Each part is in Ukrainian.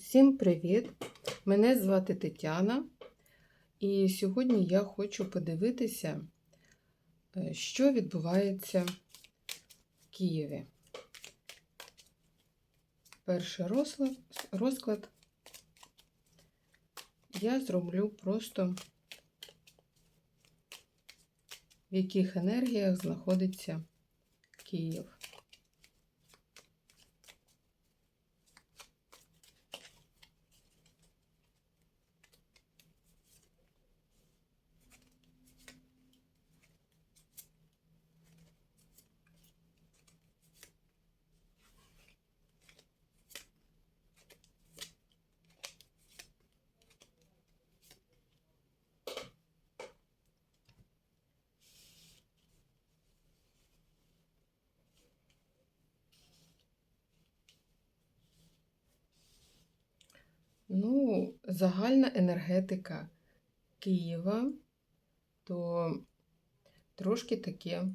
Всім привіт! Мене звати Тетяна, і сьогодні я хочу подивитися, е, що відбувається в Києві. Перший розклад, розклад я зроблю просто в яких енергіях знаходиться Київ. Ну, загальна енергетика Києва, то трошки таке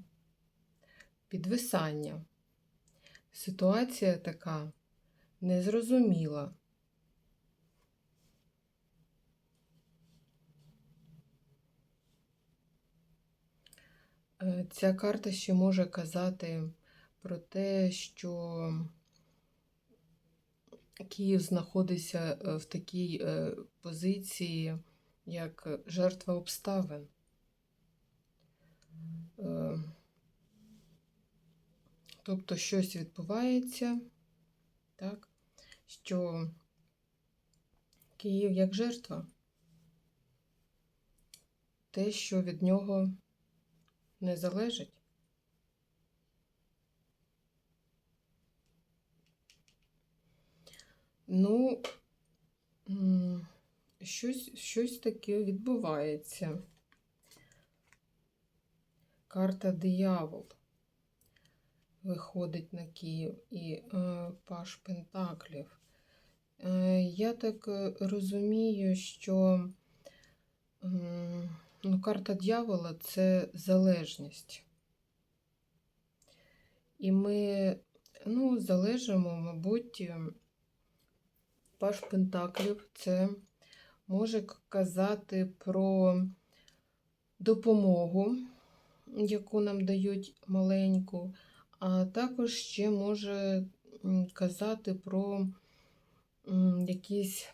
підвисання. Ситуація така незрозуміла. Е, Ця карта ще може казати про те, що Київ знаходиться е, в такій е, позиції, як жертва обставин. Е, Тобто щось відбувається, так, що Київ як жертва, те, що від нього не залежить. Ну, щось, щось таке відбувається. Карта диявол виходить на Київ і е, Паш Пентаклів. Е, я так е, розумію, що м, ну, карта дьявола це залежність. І ми ну, залежимо, мабуть, Паш Пентаклів це може казати про допомогу, яку нам дають маленьку, а також ще може казати про якийсь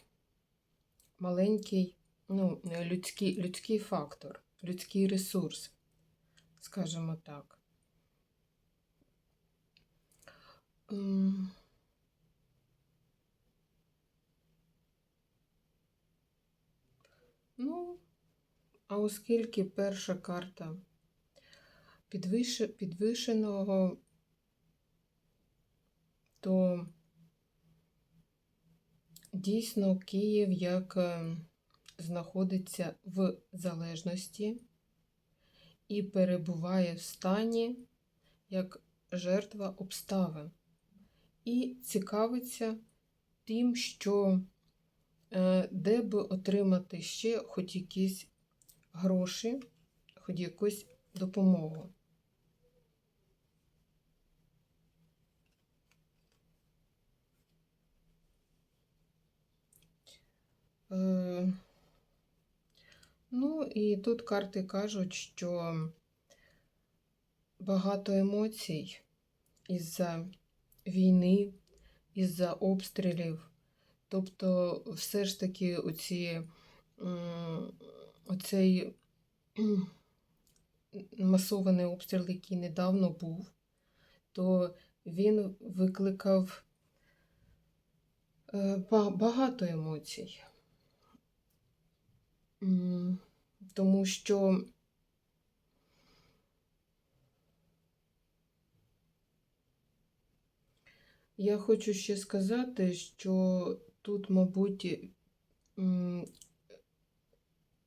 маленький ну, людський, людський фактор, людський ресурс, скажімо так. Ну, а оскільки перша карта підвишеного, то дійсно Київ як е, знаходиться в залежності і перебуває в стані як жертва обставин. І цікавиться тим, що де би отримати ще хоч якісь гроші, хоч якусь допомогу. Е, Ну, і тут карти кажуть, що багато емоцій із-за війни, із-за обстрілів. Тобто, все ж таки, оці, оцей масований обстріл, який недавно був, то він викликав е, багато емоцій. Тому що я хочу ще сказати, що тут, мабуть,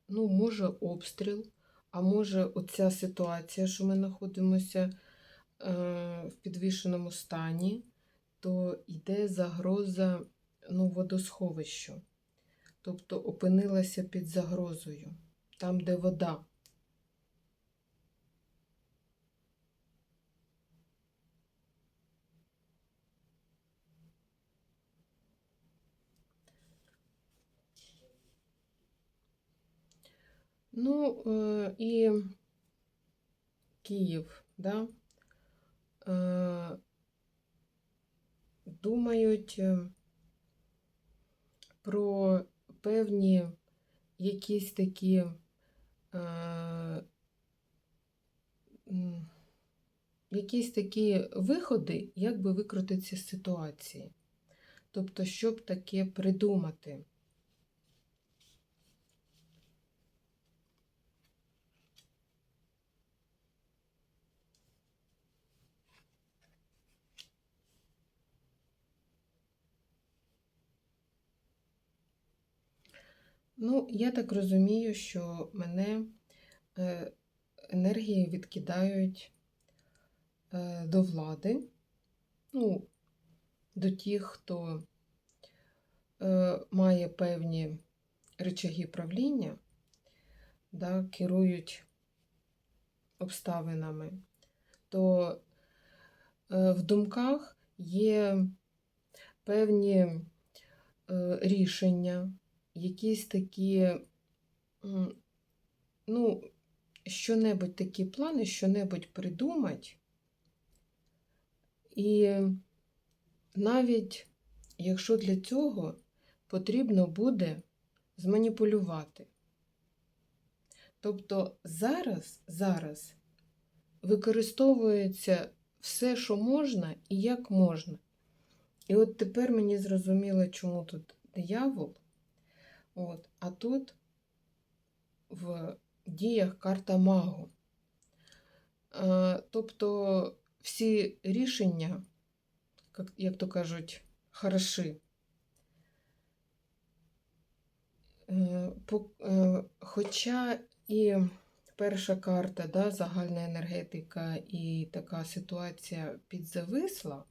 ну, може обстріл, а може оця ситуація, що ми знаходимося е, в підвішеному стані, то йде загроза ну, водосховищу. Тобто опинилася під загрозою, там, де вода. Ну, е, і Київ, да? Е, думають е, про певні якісь такі якісь такі виходи, як би викрутитися з ситуації. Тобто, щоб таке придумати. Ну, я так розумію, що мене е, енергії відкидають е, до влади, ну, до тих, хто е, має певні речаги правління, да, керують обставинами, то в думках є певні рішення, якісь такі, ну, що-небудь такі плани, що-небудь придумать. І навіть якщо для цього потрібно буде зманіпулювати. Тобто зараз, зараз використовується все, що можна і як можна. І от тепер мені зрозуміло, чому тут диявол. От, а тут в діях карта магу. Е, Тобто всі рішення, як, то кажуть, хороши. Е, е, Хоча і перша карта, да, загальна енергетика і така ситуація підзависла,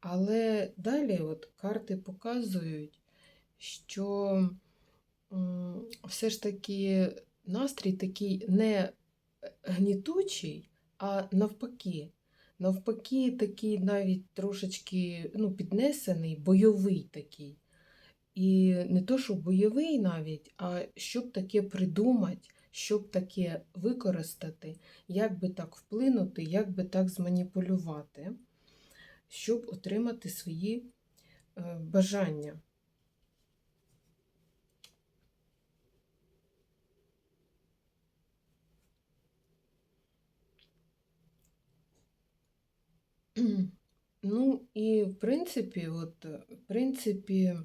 але далі от карти показують, що все ж таки настрій такий не гнітучий, а навпаки. Навпаки, такий навіть трошечки ну, піднесений, бойовий такий. І не то, що бойовий навіть, а щоб таке придумати, щоб таке використати, як би так вплинути, як би так зманіпулювати, щоб отримати свої е, бажання. Ну, і в принципі, от, е, в принципі,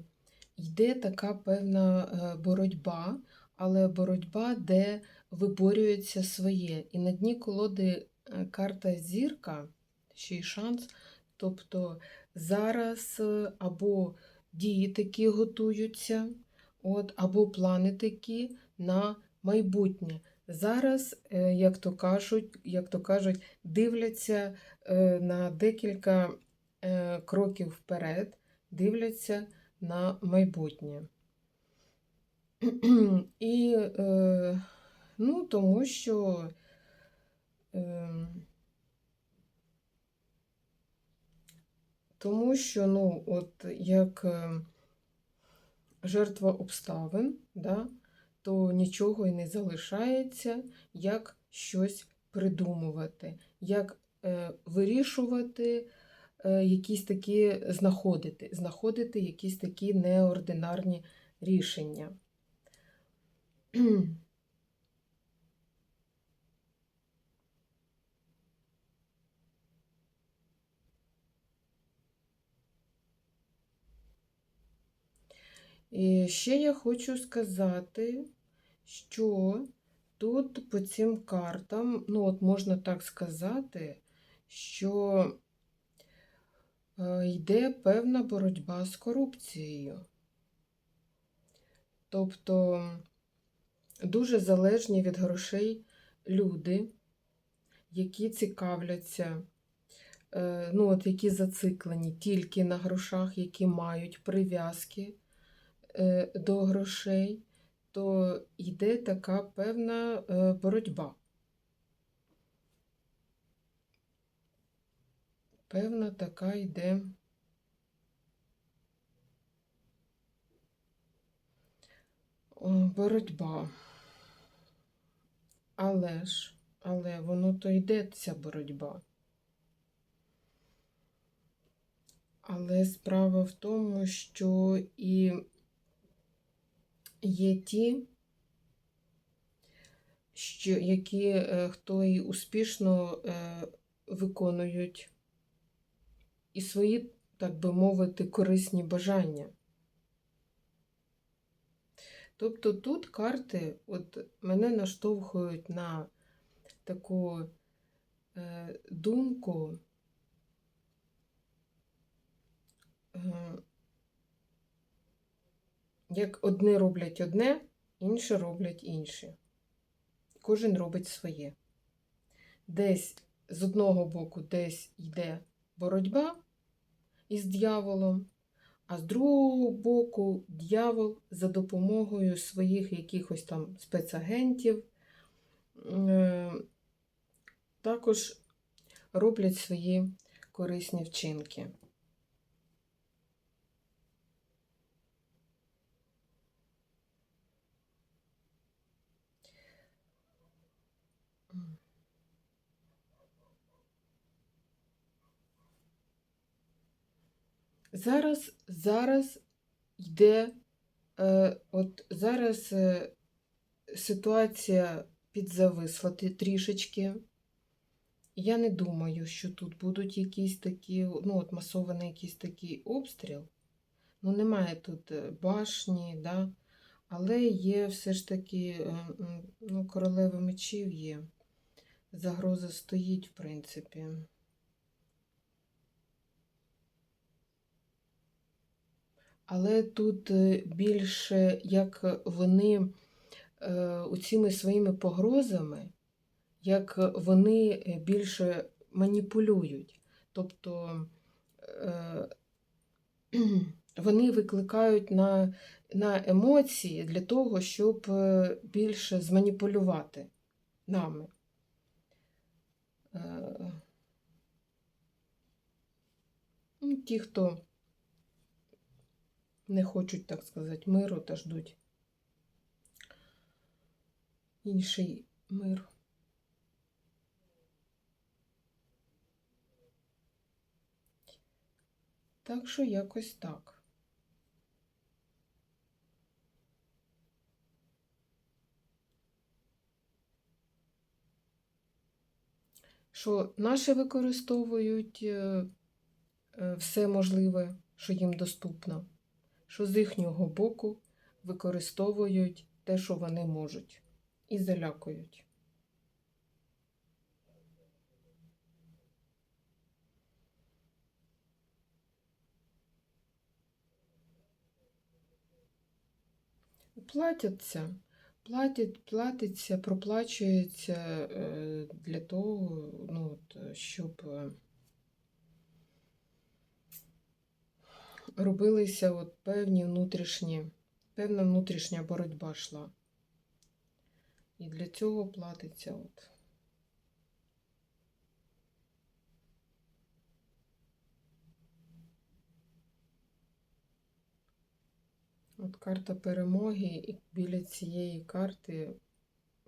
йде така певна е, боротьба, але боротьба, де виборюється своє. І на дні колоди е, карта зірка, ще й шанс. Тобто зараз або дії такі готуються, от, або плани такі на майбутнє. Зараз, як то кажуть, як то кажуть, дивляться на декілька е, кроків вперед, дивляться на майбутнє. І е, ну, тому що е, тому що, ну, от як е, жертва обставин, да, то нічого і не залишається, як щось придумувати, як е, вирішувати е, якісь такі знаходити, знаходити якісь такі неординарні рішення. І ще я хочу сказати, що тут по цим картам, ну от можна так сказати, що е, йде певна боротьба з корупцією. Тобто дуже залежні від грошей люди, які цікавляться, е, ну от які зациклені тільки на грошах, які мають прив'язки е, до грошей, то йде така певна боротьба. Певна така йде. Боротьба. Але ж, але воно то йде ця боротьба. Але справа в тому, що і є ті, що, які е, хто і успішно е, виконують і свої, так би мовити, корисні бажання. Тобто тут карти от мене наштовхують на таку е, думку, е, як одні роблять одне, інші роблять інше. Кожен робить своє. Десь з одного боку десь йде боротьба із дьяволом, а з другого боку дьявол за допомогою своїх якихось там спецагентів е, також роблять свої корисні вчинки. Зараз, зараз йде, е, от зараз е, ситуація підзависла трішечки. Я не думаю, що тут будуть якісь такі, ну, от масований якийсь такий обстріл. Ну, немає тут е, башні, да? але є все ж таки, е, ну, королева мечів є. Загроза стоїть, в принципі. Але тут е, більше як вони е, оціми своїми погрозами, як вони е, більше маніпулюють. Тобто е, вони викликають на, на емоції для того, щоб е, більше зманіпулювати нами. Е, ну, Ті, хто не хочуть, так сказати, миру та ждуть інший мир. Так що якось так. Що наші використовують е, е, все можливе, що їм доступно що з їхнього боку використовують те, що вони можуть, і залякують. Платяться, платять, платиться, проплачується е, для того, ну, щоб. Робилися от певні внутрішні, певна внутрішня боротьба йшла. І для цього платиться от. От карта перемоги, і біля цієї карти,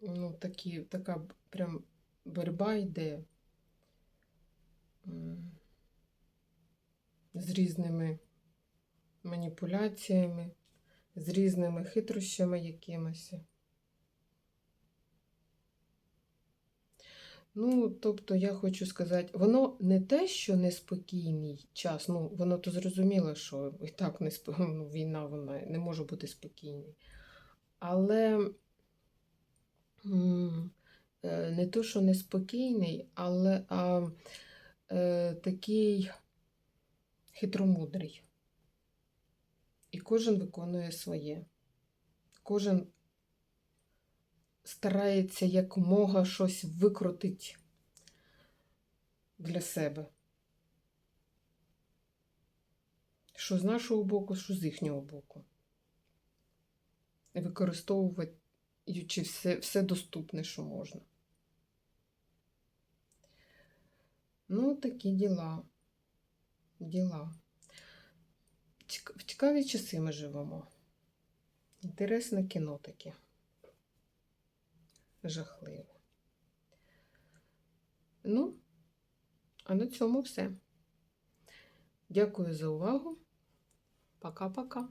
ну, такі, така прям боротьба йде з різними маніпуляціями, з різними хитрощами якимось. Ну, тобто, я хочу сказати, воно не те, що неспокійний час, ну, воно то зрозуміло, що і так не ну, війна вона не може бути спокійною. Але е, не то, що неспокійний, але а, е, такий хитромудрий. І кожен виконує своє. Кожен старається якомога щось викрутити для себе. Що з нашого боку, що з їхнього боку. Використовуючи все, все доступне, що можна. Ну, такі діла. Діла. В цікаві часи ми живемо. Інтересне кіно таке. Жахливе. Ну, а на цьому все. Дякую за увагу. Пока-пока.